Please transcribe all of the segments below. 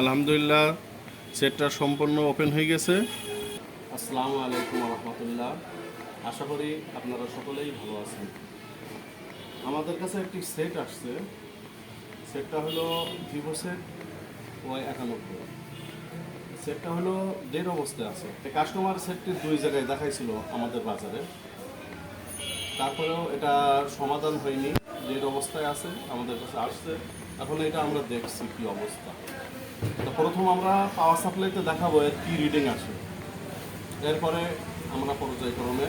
আলহামদুলিল্লাহ, সেটটা সম্পূর্ণ ওপেন হয়ে গেছে। আসসালামু আলাইকুম রহমতুল্লাহ। আশা করি আপনারা সকলেই ভালো আছেন। আমাদের কাছে একটি সেট আসছে। সেটটা হলো ভিভো সেট ওয়াই একানব্বই। সেটটা হলো দেড় অবস্থায় আছে। কাস্টমার সেটটি দুই জায়গায় দেখাইছিল আমাদের বাজারে। তারপরেও এটা সমাধান হয়নি। দেড় অবস্থায় আছে, আমাদের কাছে আসছে। এখন এটা আমরা দেখছি কি অবস্থা। তো প্রথম আমরা পাওয়ার সাপ্লাইতে দেখাবো এর কি রিডিং আছে। এরপরে আমরা পর্যায়ক্রমে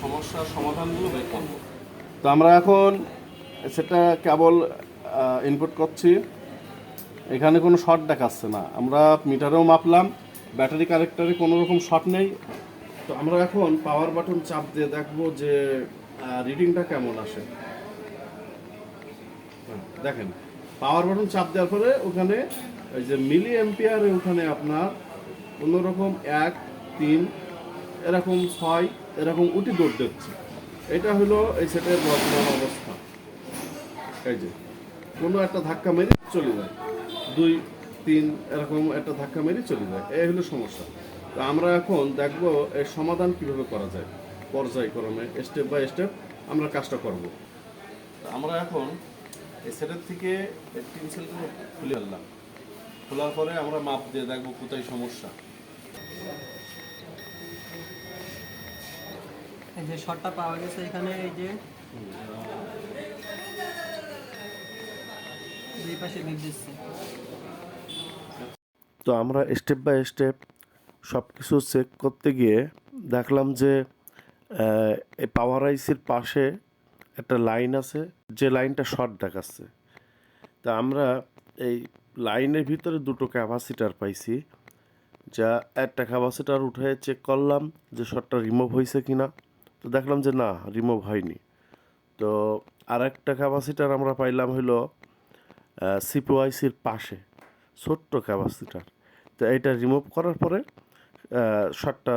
সমস্যার সমাধানগুলো বের করব। তো আমরা এখন সেটা কেবল ইনপুট করছি। এখানে কোনো শর্ট দেখাচ্ছে না। আমরা মিটারেও মাপলাম ব্যাটারি কানেক্টারে কোনো রকম শর্ট নেই। তো আমরা এখন পাওয়ার বাটন চাপ দিয়ে দেখব যে রিডিংটা কেমন আসে। দেখেন পাওয়ার বাটন চাপ দেওয়ার পরে ওখানে এই যে মিলি এম্পিয়ারে ওখানে আপনার কোনো রকম এক, তিন, এরকম ছয়, এরকম উটি দৌড় দিচ্ছে। এটা হলো এই সেটের বর্তমান অবস্থা। এই যে, কোনো একটা ধাক্কা মেরে চলে যায়। দুই, তিন, এরকম একটা ধাক্কা মেরে চলে যায়। এই হলো সমস্যা। তো আমরা এখন দেখব এর সমাধান কীভাবে করা যায়। পর্যায়ক্রমে স্টেপ বাই স্টেপ আমরা কাজটা করব। আমরা এখন এই সেটের থেকে তিন সেলগুলো খুলে ফেললাম খোলার পরে আমরা মাপ দিয়ে দেখব কোথায় সমস্যা। এই যে শটটা পাওয়া গেছে এখানে এই যে। দুই পাশে বিপ দিচ্ছে। তো আমরা স্টেপ বাই স্টেপ সব কিছু চেক করতে গিয়ে দেখলাম যে এই পাওয়ার আইসির পাশে একটা লাইন আছে, যে লাইনটা শর্ট দেখাচ্ছে। তা আমরা এই লাইনের ভিতরে দুটো ক্যাপাসিটার পাইছি, যা একটা ক্যাপাসিটার উঠে চেক করলাম যে শর্টটা রিমুভ হয়েছে কি না তো দেখলাম যে না রিমুভ হয়নি। তো আর একটা ক্যাপাসিটার আমরা পাইলাম হলো সিপিওআইসির পাশে, ছোট্ট ক্যাপাসিটার। তো এটা রিমুভ করার পরে শর্টটা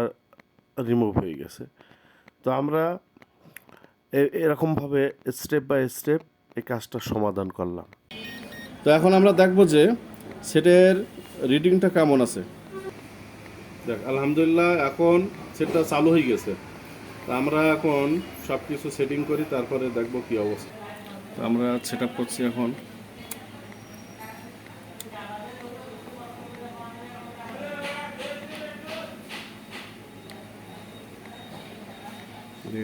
রিমুভ হয়ে গেছে। তো আমরা এরকমভাবে স্টেপ বাই স্টেপ এই কাজটা সমাধান করলাম। তো এখন আমরা দেখব যে সেটের রিডিংটা কেমন আছে। দেখ আলহামদুলিল্লাহ এখন সেটটা চালু হয়ে গেছে। তো আমরা এখন সব কিছু সেটিং করি তারপরে দেখব কি অবস্থা। তো আমরা সেট করছি এখন।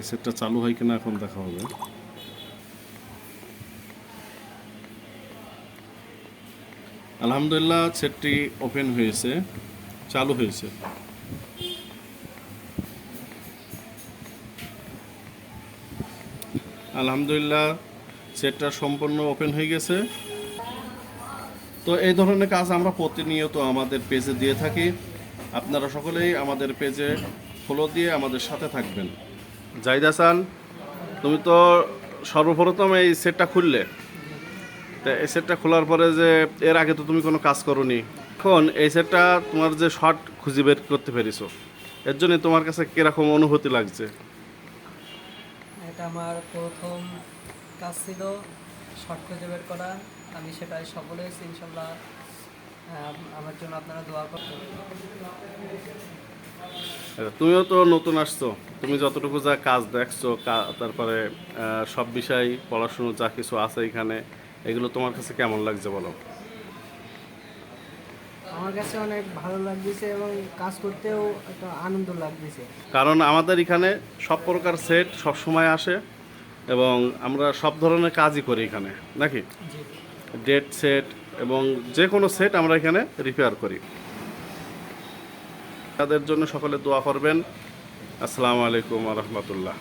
সেটটা চালু হয় কিনা এখন দেখা হবে। আলহামদুলিল্লাহ সেটটি ওপেন হয়েছে, চালু হয়েছে। আলহামদুলিল্লাহ সেটটা সম্পূর্ণ ওপেন হয়ে গেছে। তো এই ধরনের কাজ আমরা প্রতিনিয়ত আমাদের পেজে দিয়ে থাকি। আপনারা সকলেই আমাদের পেজে ফলো দিয়ে আমাদের সাথে থাকবেন। জাহিদ হাসান তুমি তো সর্বপ্রথম এই সেটটা খুললে। তো এই সেটটা খোলার পরে যে এর আগে তো তুমি কোনো কাজ করনি। এখন এই সেটটা তোমার যে শর্ট খুঁজে বের করতে পেরেছ এর জন্য তোমার কাছে কীরকম অনুভূতি লাগছে? এটা আমার প্রথম কাজ ছিল শর্ট খুঁজে বের করা। আমি সেটাই সফল হয়েছি ইনশাল্লাহ। আমার জন্য আপনারা দোয়া আচ্ছা, তুমিও তো নতুন আসছো। তুমি যতটুকু যা কাজ দেখছ তারপরে সব বিষয় পড়াশুনো যা কিছু আছে এখানে এগুলো তোমার কাছে কেমন লাগছে বলো? আমার কাছে অনেক ভালো লাগতেছে এবং কাজ করতেও একটা আনন্দ লাগতেছে। কারণ আমাদের এখানে সব প্রকার সেট সব সময় আসে এবং আমরা সব ধরনের কাজই করি এখানে নাকি? ডেট সেট এবং যে কোনো সেট আমরা এখানে রিপেয়ার করি। তাদের জন্য সকলে দোয়া করবেন। আসসালামু আলাইকুম রহমতুল্লাহ।